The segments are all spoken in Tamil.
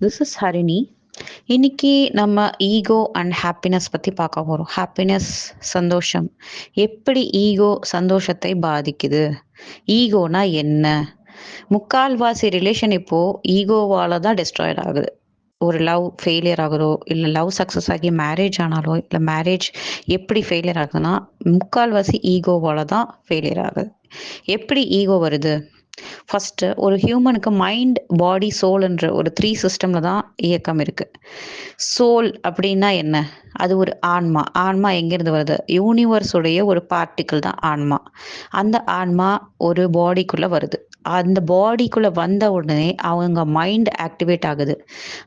திஸ் இஸ் ஹரிணி இன்னைக்கு நம்ம ஈகோ அண்ட் ஹாப்பினஸ் பற்றி பார்க்க போகிறோம் ஹாப்பினஸ் சந்தோஷம். எப்படி ஈகோ சந்தோஷத்தை பாதிக்குது? ஈகோனா என்ன? முக்கால்வாசி ரிலேஷன் இப்போ ஈகோவால தான் டிஸ்ட்ராய்ட் ஆகுது. ஒரு லவ் ஃபெயிலியர் ஆகுதோ இல்லை லவ் சக்ஸஸ் ஆகி மேரேஜ் ஆனாலோ இல்லை மேரேஜ் எப்படி ஃபெயிலியர் ஆகுதுன்னா முக்கால்வாசி ஈகோவால தான் ஃபெயிலியர் ஆகுது. எப்படி ஈகோ வருது? ஃபஸ்ட்டு ஒரு ஹியூமனுக்கு மைண்ட் பாடி சோல்ன்ற ஒரு த்ரீ சிஸ்டமில் தான் இயக்கம் இருக்குது சோல் அப்படின்னா என்ன? அது ஒரு ஆன்மா. ஆன்மா எங்கேருந்து வருது? யூனிவர்ஸுடைய ஒரு பார்ட்டிக்கிள் தான் ஆன்மா. அந்த ஆன்மா ஒரு பாடிக்குள்ளே வருது. அந்த பாடிக்குள்ளே வந்த உடனே அவங்க மைண்ட் ஆக்டிவேட் ஆகுது.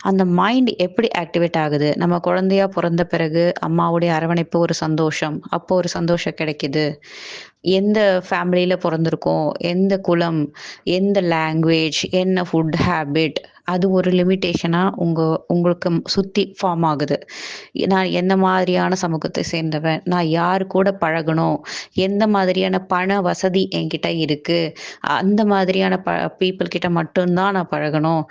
அந்த மைண்ட் எப்படி ஆக்டிவேட் ஆகுது? நம்ம குழந்தையா பிறந்த பிறகு அம்மாவுடைய அரவணைப்பு ஒரு சந்தோஷம். அப்போ ஒரு சந்தோஷம் கிடைக்குது. எந்த ஃபேமிலியில் பிறந்திருக்கோம்? எந்த குலம் எந்த லாங்குவேஜ் என்ன ஃபுட் ஹேபிட் அது ஒரு லிமிட்டேஷனாக உங்கள் உங்களுக்கு சுற்றி ஃபார்ம் ஆகுது. நான் எந்த மாதிரியான சமூகத்தை சேர்ந்தவன்? நான் யார் கூட பழகணும்? எந்த மாதிரியான பண வசதி என்கிட்ட இருக்குது அந்த மாதிரியான ப பீப்புள் கிட்ட மட்டும்தான் நான் பழகணும்.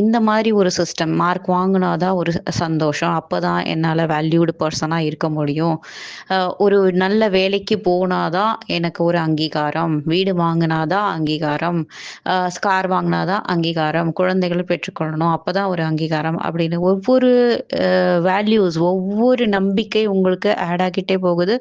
இந்த மாதிரி ஒரு சிஸ்டம் மார்க் வாங்கினாதான் ஒரு சந்தோஷம். அப்போ தான் என்னால் வேல்யூடு பர்சனாக இருக்க முடியும். ஒரு நல்ல வேலைக்கு போனாதான் எனக்கு ஒரு அங்கீகாரம். வீடு வாங்கினாதான் அங்கீகாரம். ஸ்கார் வாங்கினாதான் அங்கீகாரம். குழந்தைகள் பெற்றுக்கொள்ளணும். அப்போதான் ஒரு அங்கீகாரம் அப்படின்னு. ஒவ்வொரு வேல்யூஸ் ஒவ்வொரு நம்பிக்கை உங்களுக்கு ஆட் ஆகிட்டே போகுது.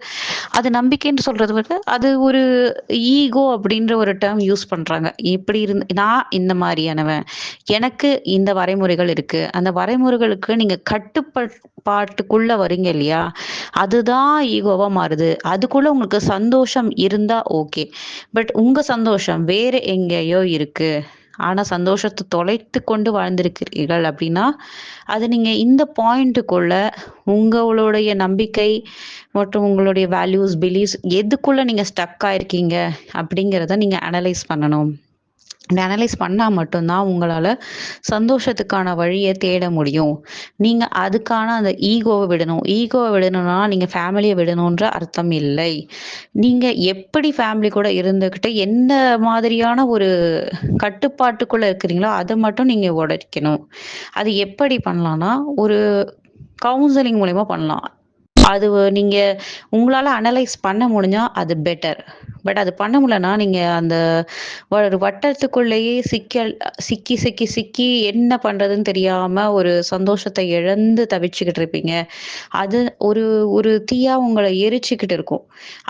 அது நம்பிக்கைன்னு சொல்றது வந்து அது ஒரு ஈகோ அப்படின்ற ஒரு டேர்ம் யூஸ் பண்றாங்க. இப்படி இருந்து நான் இந்த மாதிரியானவன். எனக்கு இந்த வரைமுறைகள் இருக்கு. அந்த வரைமுறைகளுக்கு நீங்க கட்டுப்பாட்டுக்குள்ள வரீங்க இல்லையா? அதுதான் ஈகோவா மாறுது. அதுக்குள்ள உங்களுக்கு சந்தோஷம் இருந்தா ஓகே பட் உங்க சந்தோஷம் வேற எங்கேயோ இருக்கு. ஆனால் சந்தோஷத்தை தொலைத்து கொண்டு வாழ்ந்திருக்கிறீர்கள் அப்படின்னா அது நீங்கள் இந்த பாயிண்ட்டுக்குள்ள உங்களுடைய நம்பிக்கை மற்றும் உங்களுடைய வேல்யூஸ் பிலீவ்ஸ் எதுக்குள்ளே நீங்கள் ஸ்டக் ஆயிருக்கீங்க அப்படிங்கிறத நீங்கள் அனலைஸ் பண்ணணும். அனலைஸ் பண்ணால் மட்டும்தான் உங்களால் சந்தோஷத்துக்கான வழியை தேட முடியும். நீங்கள் அதுக்கான அந்த ஈகோவை விடணும். ஈகோவை விடணும்னா நீங்கள் ஃபேமிலியை விடணுன்ற அர்த்தம் இல்லை. நீங்கள் எப்படி ஃபேமிலி கூட இருந்துக்கிட்டு என்ன மாதிரியான ஒரு கட்டுப்பாட்டுக்குள்ளே இருக்கிறீங்களோ அதை மட்டும் நீங்கள் உடைக்கணும். அது எப்படி பண்ணலான்னா ஒரு கவுன்சிலிங் மூலயமா பண்ணலாம். அது நீங்கள் உங்களால் அனலைஸ் பண்ண முடிஞ்சால் அது பெட்டர் பட் அது பண்ண முடியலன்னா நீங்கள் அந்த ஒரு வட்டத்துக்குள்ளேயே சிக்கல் சிக்கி சிக்கி சிக்கி என்ன பண்ணுறதுன்னு தெரியாமல் ஒரு சந்தோஷத்தை இழந்து தவிச்சுக்கிட்டு இருப்பீங்க. அது ஒரு ஒரு தீயா உங்களை எரிச்சுக்கிட்டு இருக்கும்.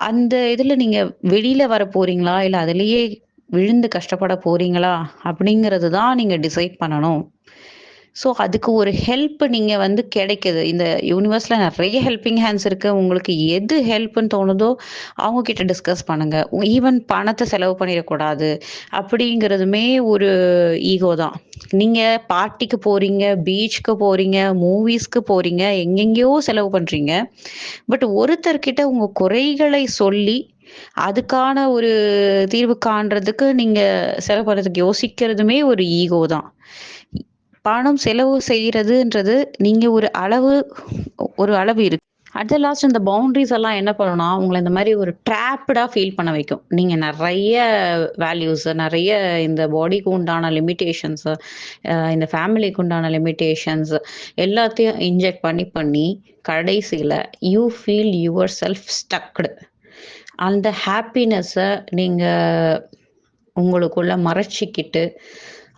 அந்த இதில் நீங்கள் வெளியில் வர போகிறீங்களா இல்லை அதுலேயே விழுந்து கஷ்டப்பட போகிறீங்களா அப்படிங்கிறது தான் நீங்கள் டிசைட் பண்ணணும். ஸோ அதுக்கு ஒரு ஹெல்ப் நீங்கள் வந்து கிடைக்குது. இந்த யூனிவர்ஸில் நிறைய ஹெல்பிங் ஹேண்ட்ஸ் இருக்குது உங்களுக்கு எது ஹெல்ப்னு தோணுதோ அவங்க கிட்ட டிஸ்கஸ் பண்ணுங்க. ஈவன் பணத்தை செலவு பண்ணிடக்கூடாது. அப்படிங்கிறதுமே ஒரு ஈகோ தான். நீங்கள் பார்ட்டிக்கு போகிறீங்க பீச்சுக்கு போகிறீங்க மூவிஸ்க்கு போகிறீங்க எங்கெங்கேயோ செலவு பண்ணுறீங்க பட் ஒருத்தர்கிட்ட உங்கள் குறைகளை சொல்லி அதுக்கான ஒரு தீர்வு காண்றதுக்கு நீங்கள் செலவு பண்ணுறதுக்கு யோசிக்கிறதுமே ஒரு ஈகோ தான். பணம் செலவு செய்யறதுன்றது நீங்க ஒரு அளவு ஒரு அளவு இருக்கு. அட் த லாஸ்ட் இந்த பவுண்டரிஸ் எல்லாம் என்ன பண்ணணும்னா உங்களை இந்த மாதிரி ஒரு ட்ராப்டா ஃபீல் பண்ண வைக்கும். நீங்க நிறைய வேல்யூஸ் நிறைய இந்த பாடிக்கு உண்டான லிமிட்டேஷன்ஸ் இந்த ஃபேமிலிக்கு உண்டான லிமிட்டேஷன்ஸ் எல்லாத்தையும் இன்ஜெக்ட் பண்ணி பண்ணி கடைசியில் you feel yourself stuck அந்த ஹாப்பினஸ்ஸை நீங்கள் உங்களுக்குள்ள மறைச்சிக்கிட்டு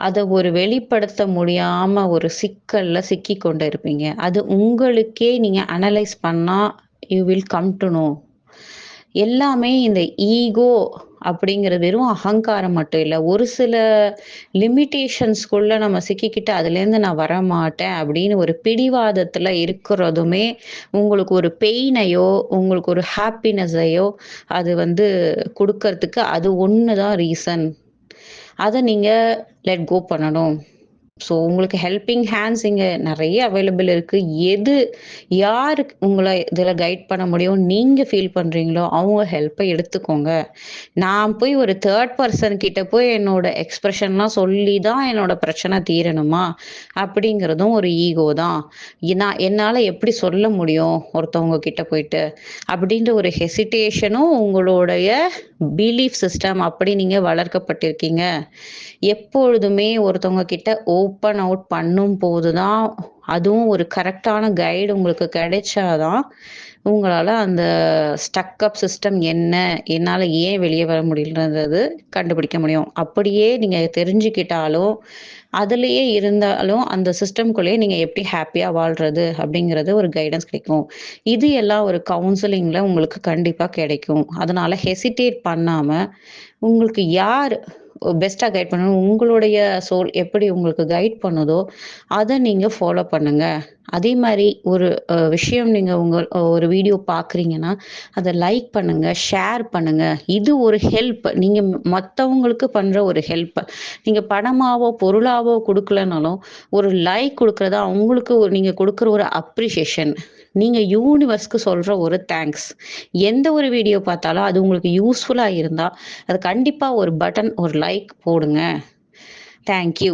அதை ஒரு வெளிப்படுத்த முடியாம ஒரு சிக்கல்ல சிக்கி கொண்டு இருப்பீங்க அது உங்களுக்கே நீங்க அனலைஸ் பண்ணா you will come to know எல்லாமே இந்த ஈகோ அப்படிங்கிறது வெறும் அகங்காரம் மட்டும் இல்லை. ஒரு சில லிமிட்டேஷன்ஸ்குள்ள நம்ம சிக்கிக்கிட்டு அதுலேருந்து நான் வர மாட்டேன் அப்படின்னு ஒரு பிடிவாதத்தில் இருக்கிறதுமே உங்களுக்கு ஒரு பெயினையோ உங்களுக்கு ஒரு ஹாப்பினஸையோ அது வந்து கொடுக்கறதுக்கு அது ஒன்று தான் ரீசன் அதை நீங்கள் லெட் கோ பண்ணணும். ஸோ உங்களுக்கு ஹெல்பிங் ஹேண்ட்ஸ் இங்கே நிறைய அவைலபிள் இருக்குது எது யார் உங்களை இதில் கைட் பண்ண முடியும்? நீங்கள் ஃபீல் பண்ணுறீங்களோ அவங்க ஹெல்ப்பை எடுத்துக்கோங்க. நான் போய் ஒரு தேர்ட் பர்சன் கிட்ட போய் என்னோட எக்ஸ்ப்ரெஷன்லாம் சொல்லி தான் என்னோட பிரச்சனை தீரணுமா? அப்படிங்கிறதும் ஒரு ஈகோ தான். நான் என்னால் எப்படி சொல்ல முடியும் ஒருத்தவங்க கிட்ட போயிட்டு? அப்படின்ற ஒரு ஹெசிடேஷனும் உங்களுடைய பிலீஃப் சிஸ்டம் அப்படி நீங்கள் வளர்க்கப்பட்டிருக்கீங்க. எப்பொழுதுமே ஒருத்தவங்க கிட்ட ஓ ஓப்பன் அவுட் பண்ணும்போது தான் அதுவும் ஒரு கரெக்டான கைடு உங்களுக்கு கிடைச்சாதான் உங்களால் அந்த ஸ்டக்கப் சிஸ்டம் என்ன என்னால் ஏன் வெளியே வர முடியலன்றது கண்டுபிடிக்க முடியும். அப்படியே நீங்கள் தெரிஞ்சுக்கிட்டாலும் அதுலேயே இருந்தாலும் அந்த சிஸ்டம்குள்ளேயே நீங்கள் எப்படி ஹாப்பியாக வாழ்கிறது அப்படிங்கிறது ஒரு கைடன்ஸ் கிடைக்கும். இது எல்லாம் ஒரு கவுன்சிலிங்கில் உங்களுக்கு கண்டிப்பாக கிடைக்கும். அதனால் ஹெசிடேட் பண்ணாமல் உங்களுக்கு யார் பெஸ்ட்டாக கைட் பண்ணணும். உங்களுடைய சோல் எப்படி உங்களுக்கு கைட் பண்ணுதோ அதை நீங்கள் ஃபாலோ பண்ணுங்கள் அதே மாதிரி ஒரு விஷயம் நீங்கள் உங்கள் ஒரு வீடியோ பார்க்குறீங்கன்னா அதை லைக் பண்ணுங்கள் ஷேர் பண்ணுங்கள் இது ஒரு ஹெல்ப் நீங்கள் மற்றவங்களுக்கு பண்ணுற ஒரு ஹெல்ப் நீங்கள் பணமாவோ பொருளாவோ கொடுக்கலனாலும் ஒரு லைக் கொடுக்குறதா அவங்களுக்கு ஒரு நீங்கள் கொடுக்குற ஒரு அப்ரிஷியேஷன் நீங்கள் யூனிவர்ஸ்க்கு சொல்கிற ஒரு தேங்க்ஸ் எந்த ஒரு வீடியோ பார்த்தாலும் அது உங்களுக்கு யூஸ்ஃபுல்லாக இருந்தால் அது கண்டிப்பாக ஒரு பட்டன் ஒரு லைக் போடுங்க. தேங்க்யூ